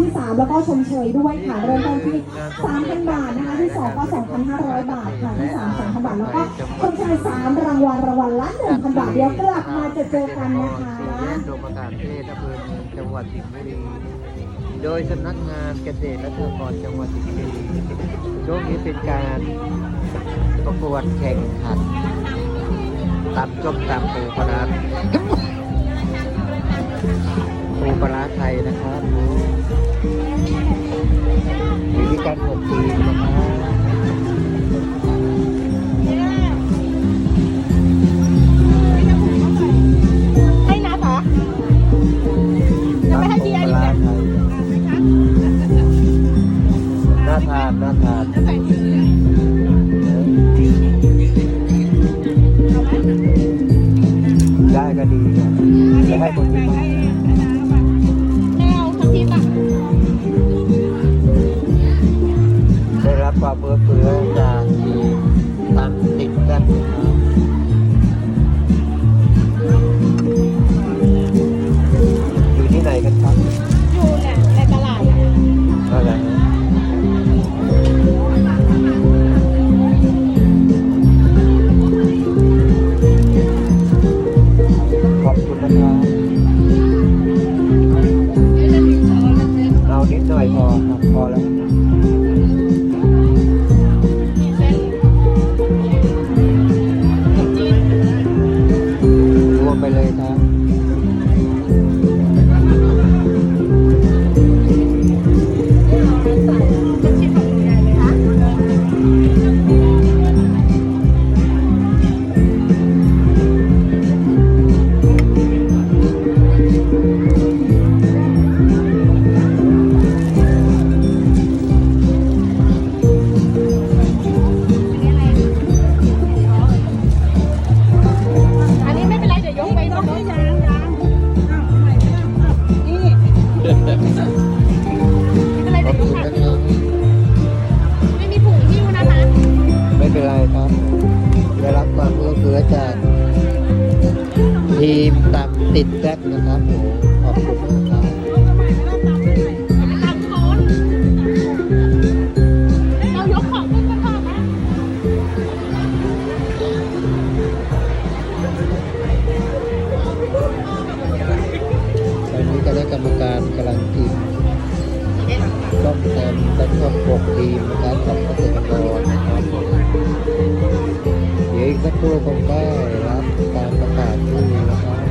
ที่ 3 แล้วก็ชมเชยด้วยค่ะ เริ่มต้นที่ 3,000 บาทนะคะที่ 2 ก็ 2,500 บาทค่ะที่ 3 2,000 บาท แล้วก็ชมเชย3รางวัลรางวัลละ1,000 บาท เดี๋ยวกลับมาจะเจอกันนะคะโรงประกาศเทศอำเภอจังหวัดสิงห์บุรี โดยสำนักงานเกษตรและเกษตรกรจังหวัดสิงห์บุรีช่วงนี้เป็นการประกวดแข่งขันตำจมตำปูปลาร้ปูปลาไทยนะครับ การหกทีนะครับให้นับเหรอจะไม่ให้เบียร์อีกเหรอน่าทานน่าทานจะใส่ถุงได้ก็ดีนะจะให้คนที่มา ได้รับความเอื้อเฟื้อจากตันติดกัน ทีมตามติดแบ็กนะครับโอ้ขอบคุณมากครับตามโค้ดเรายกของขึ้นก็พอนะตอนนี้คณะกรรมการกำลังทีมซ่อมแซมทั้งหมด6ทีมนะครับของเกษตรกรนะครับเดี๋ยวอีกสักครู่คงได้รับ การประกาศชื่อนะครับ